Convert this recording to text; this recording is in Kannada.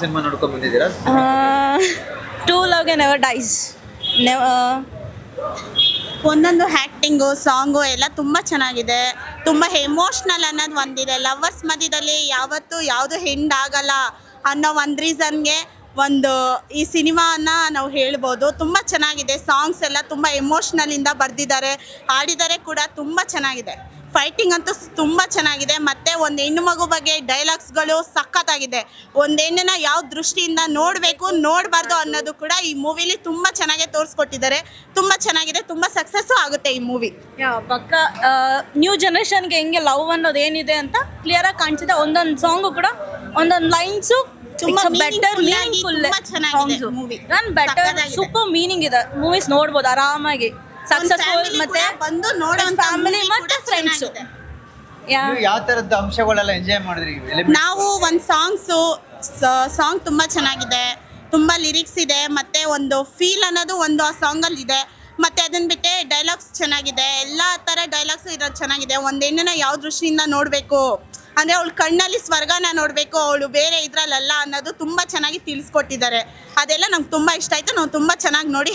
ಸಿನಿಮಾ ನೋಡ್ಕೊಂಡು ಬಂದಿದ್ದೀರಾ? ಟೂ ಲವ್ಗೆ ನೆವರ್ ಡೈಸ್ ಒಂದೊಂದು ಆ್ಯಕ್ಟಿಂಗು ಸಾಂಗು ಎಲ್ಲ ತುಂಬ ಚೆನ್ನಾಗಿದೆ. ತುಂಬ ಎಮೋಷ್ನಲ್ ಅನ್ನೋದು ಒಂದಿದೆ. ಲವರ್ಸ್ ಮಧ್ಯದಲ್ಲಿ ಯಾವತ್ತು ಯಾವುದು ಹೆಂಡ್ ಆಗಲ್ಲ ಅನ್ನೋ ಒಂದು ರೀಸನ್ಗೆ ಒಂದು ಈ ಸಿನಿಮಾನ ನಾವು ಹೇಳ್ಬೋದು. ತುಂಬ ಚೆನ್ನಾಗಿದೆ. ಸಾಂಗ್ಸ್ ಎಲ್ಲ ತುಂಬ ಎಮೋಷ್ನಲಿಂದ ಬರೆದಿದ್ದಾರೆ. ಹಾಡಿದರೆ ಕೂಡ ತುಂಬ ಚೆನ್ನಾಗಿದೆ. ಫೈಟಿಂಗ್ ಅಂತೂ ತುಂಬ ಚೆನ್ನಾಗಿದೆ. ಮತ್ತು ಒಂದು ಹೆಣ್ಣು ಮಗು ಬಗ್ಗೆ ಡೈಲಾಗ್ಸ್ಗಳು ಸಖತ್ತಾಗಿದೆ. ಒಂದು ಹೆಣ್ಣನ್ನ ಯಾವ ದೃಷ್ಟಿಯಿಂದ ನೋಡಬೇಕು ನೋಡಬಾರ್ದು ಅನ್ನೋದು ಕೂಡ ಈ ಮೂವಿಲಿ ತುಂಬ ಚೆನ್ನಾಗಿ ತೋರಿಸ್ಕೊಟ್ಟಿದ್ದಾರೆ. ತುಂಬ ಚೆನ್ನಾಗಿದೆ ತುಂಬ ಸಕ್ಸಸ್ಸು ಆಗುತ್ತೆ ಈ ಮೂವಿ ಪಕ್ಕ ನ್ಯೂ ಜನ್ರೇಷನ್ಗೆ ಹೆಂಗೆ ಲವ್ ಅನ್ನೋದು ಏನಿದೆ ಅಂತ ಕ್ಲಿಯರಾಗಿ ಕಾಣಿಸಿದೆ. ಒಂದೊಂದು ಸಾಂಗು ಕೂಡ ಒಂದೊಂದು ಲೈನ್ಸು ತುಂಬಾ ಬೆಟರ್ ಫುಲ್. ನಾನು ಬೆಟರ್. ಸೂಪರ್ ಮೀನಿಂಗ್ ಇದೆ. ಮೂವೀಸ್ ನೋಡ್ಬೋದು ಆರಾಮಾಗಿ. ಸಕ್ಸಸ್ಫುಲ್ ಮತ್ತೆ ಬಂದು ನೋಡೋ ಫ್ಯಾಮಿಲಿ ಮತ್ತೆ ಫ್ರೆಂಡ್ಸ್ ನೀವು ಯಾವ ತರದ ಅಂಶಗಳೆಲ್ಲ ಎಂಜಾಯ್ ಮಾಡಿದ್ರಿ? ನಾವು ಒಂದು ಸಾಂಗ್ಸು ಸಾಂಗ್ ತುಂಬ ಚೆನ್ನಾಗಿದೆ. ತುಂಬ ಲಿರಿಕ್ಸ್ ಇದೆ ಮತ್ತು ಒಂದು ಫೀಲ್ ಅನ್ನೋದು ಒಂದು ಆ ಸಾಂಗಲ್ಲಿ ಇದೆ. ಮತ್ತು ಅದನ್ನ ಬಿಟ್ಟೆ ಡೈಲಾಗ್ಸ್ ಚೆನ್ನಾಗಿದೆ. ಎಲ್ಲ ಥರ ಡೈಲಾಗ್ಸ್ ಇರೋದು ಚೆನ್ನಾಗಿದೆ. ಒಂದು ಹೆಣ್ಣನ್ನ ಯಾವ ದೃಷ್ಟಿಯಿಂದ ನೋಡಬೇಕು? ಅಂದರೆ ಅವಳು ಕಣ್ಣಲ್ಲಿ ಸ್ವರ್ಗನ ನೋಡಬೇಕು ಅವಳು ಬೇರೆ ಇದ್ರಲ್ಲಲ್ಲ ಅನ್ನೋದು ತುಂಬ ಚೆನ್ನಾಗಿ ತಿಳಿಸ್ಕೊಟ್ಟಿದ್ದಾರೆ. ಅದೆಲ್ಲ ನಮ್ಗೆ ತುಂಬ ಇಷ್ಟ ಆಯಿತು. ನಾವು ತುಂಬ ಚೆನ್ನಾಗಿ ನೋಡಿ